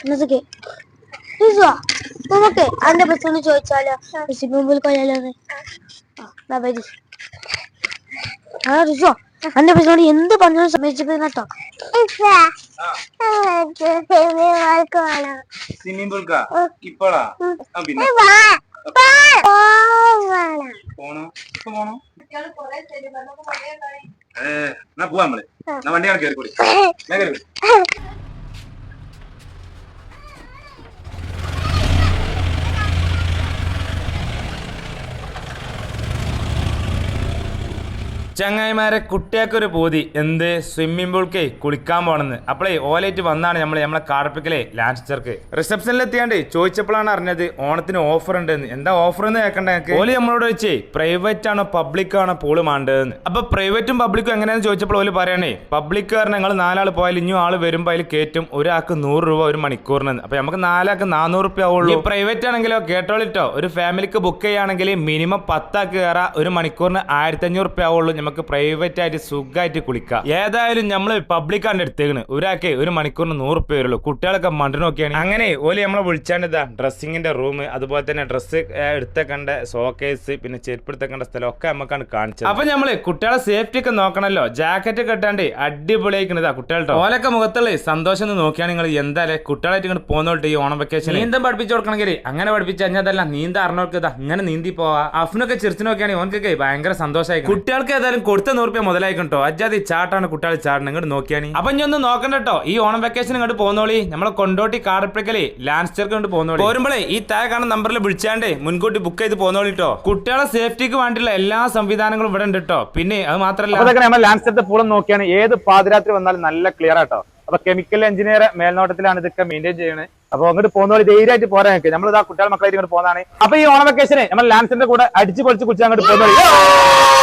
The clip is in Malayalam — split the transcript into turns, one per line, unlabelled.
എന്നതൊക്കെ റിസുവാ നമുക്ക് അതിന്റെ പ്രശ്നം ചോദിച്ചാലോ സ്വിമ്മിംഗ് പൂളിൽ പോയാലോ വരി ആ റിസോ അന്റെ പ്രശ്നം എന്ത് പറഞ്ഞാലും സമ്മതിച്ചത് കേട്ടോ
സ്വിമ്മിംഗ് പൂൾക്കാ ഇപ്പോഴാ ആ പിന്നെ പോണോ പോണോ എന്നാ പോവാ നമ്മൾ. എന്നാ വണ്ടിയാണ് കയറിക്കൂടി ഞാൻ കയറി ചങ്ങായിമാരെ കുട്ടിയാക്കൊരു പൂതി. എന്ത്? സ്വിമ്മിംഗ് പൂൾക്ക് കുളിക്കാൻ പോണെന്ന്. അപ്പോഴേ ഓലേറ്റ് വന്നാണ് നമ്മൾ നമ്മളെ കാടപ്പിക്കലേ ലാൻസ്റ്റർക്ക് റിസപ്ഷനിൽ എത്തിയാണ്ട് ചോദിച്ചപ്പോഴാണ് അറിഞ്ഞത് ഓണത്തിന് ഓഫർ ഉണ്ടെന്ന് എന്താ ഓഫർ എന്ന് കേൾക്കണ്ട ഞങ്ങൾക്ക് ഓൽ നമ്മളോട് ചോദിച്ചേ പ്രൈവറ്റ് ആണോ പബ്ലിക് ആണോ പൂൾ മാണ്ടതെന്ന് അപ്പൊ പ്രൈവറ്റും പബ്ലിക്കും എങ്ങനെയാന്ന് ചോദിച്ചപ്പോൾ ഓൽ പറയണേ പബ്ലിക് കാരണം ഞങ്ങൾ നാലാൾ പോയാൽ ഇനിയും ആൾ വരുമ്പോൾ അതിൽ കയറ്റും ഒരാൾക്ക് നൂറ് രൂപ ഒരു മണിക്കൂറിന് അപ്പൊ നമുക്ക് നാലാൾക്ക് നാനൂറ് റുപ്യ ആവുള്ളൂ. പ്രൈവറ്റ് ആണെങ്കിലോ കേട്ടോളിട്ടോ. ഒരു ഫാമിലിക്ക് ബുക്ക് ചെയ്യുകയാണെങ്കിൽ മിനിമം പത്താക്ക് കയറാ ഒരു മണിക്കൂറിന് ആയിരത്തി അഞ്ഞൂറ് റുപ്യ ആവുള്ളൂ. നമുക്ക് പ്രൈവറ്റ് ആയിട്ട് സുഖമായിട്ട് കുളിക്കാം. ഏതായാലും നമ്മൾ പബ്ലിക്കാണ്ട് എടുത്തേക്കണ് ഒരാൾക്ക് ഒരു മണിക്കൂറിന് നൂറ് റുപ്യ വരുള്ളൂ. കുട്ടികളൊക്കെ മണ്ടനൊക്കെയാണ് അങ്ങനെ ഓൽ നമ്മളെ വിളിച്ചാണ്ടാ ഡ്രസ്സിങ്ങിന്റെ റൂം അതുപോലെ തന്നെ ഡ്രസ്സ് എടുത്തേക്കണ്ട സോക്കേസ് പിന്നെ ചെരുപ്പ് എടുത്തേക്കേണ്ട സ്ഥലം ഒക്കെ നമുക്കാണ് കാണിച്ചത്. അപ്പൊ നമ്മൾ കുട്ടികളെ സേഫ്റ്റി ഒക്കെ നോക്കണല്ലോ. ജാക്കറ്റ് കെട്ടാണ്ട് അടിപൊളിയായിക്കണതാ കുട്ടികളുടെ ഓലൊക്കെ മുഖത്തുള്ള സന്തോഷം എന്ന് നോക്കിയാണ് നിങ്ങൾ എന്തായാലും കുട്ടികളായിട്ട് ഇങ്ങോട്ട് പോകുന്നോട്ട് ഈ ഓണം വെക്കേഷൻ നീന്തം പഠിപ്പിച്ചു കൊടുക്കണമെങ്കിൽ അങ്ങനെ പഠിപ്പിച്ചു കഴിഞ്ഞാൽ നീന്ത അറിഞ്ഞവർക്ക് ഇതാ ഇങ്ങനെ നീന്തി പോവാ. അഫ്നൊക്കെ ചിരിച്ചു നോക്കിയാണെങ്കിൽ ഓനക്കൊക്കെ ഭയങ്കര സന്തോഷമായി കുട്ടികൾക്ക് ഏതായാലും കൊടുത്ത നൂറുപ്യ മുതലായിക്കോട്ടോ അജാതി ചാട്ടാണ് കുട്ടികൾ ചാടണം. ഇങ്ങോട്ട് നോക്കിയാണ്. അപ്പൊ ഇനി ഒന്ന് നോക്കണ്ട കേട്ടോ ഈ ഓണം വെക്കേഷൻ ഇങ്ങോട്ട് പോകുന്നോളി നമ്മളെ കൊണ്ടോട്ടി കാടപ്പിക്കലേ ലാൻസ്റ്റർക്ക് കൊണ്ട് പോകുന്നോളി പോരുമ്പോഴേ ഈ താഴെ കാണുന്ന നമ്പറിൽ വിളിച്ചാണ്ട് മുൻകൂട്ടി ബുക്ക് ചെയ്ത് പോകുന്നോളി കേട്ടോ കുട്ടികളെ സേഫ്റ്റിക്ക് വേണ്ടിയുള്ള എല്ലാ സംവിധാനങ്ങളും ഇവിടെ ഉണ്ട് കേട്ടോ പിന്നെ അത് മാത്രമല്ല
നമ്മൾ ലാൻസ്റ്റർ പൂളം നോക്കിയാണ്. ഏത് പാതിരാത്രി വന്നാലും നല്ല ക്ലിയർ ആട്ടോ. അപ്പൊ കെമിക്കൽ എഞ്ചിനീയർ മേൽനോട്ടത്തിലാണ് ഇതൊക്കെ മെയിന്റെയിൻ ചെയ്യുന്നത് അപ്പൊ അങ്ങോട്ട് പോകുന്നവർ ധൈര്യമായിട്ട് പോരാ ഞങ്ങൾക്ക് നമ്മൾ ഇതാ കുട്ടികൾ മക്കളായിട്ട് ഇങ്ങോട്ട് പോകുന്നതാണ് അപ്പൊ ഈ ഓണം വെക്കേഷന് നമ്മൾ ലാൻസിന്റെ കൂടെ അടിച്ചു പൊളിച്ച് കുറിച്ച് അങ്ങോട്ട് പോകുന്നത്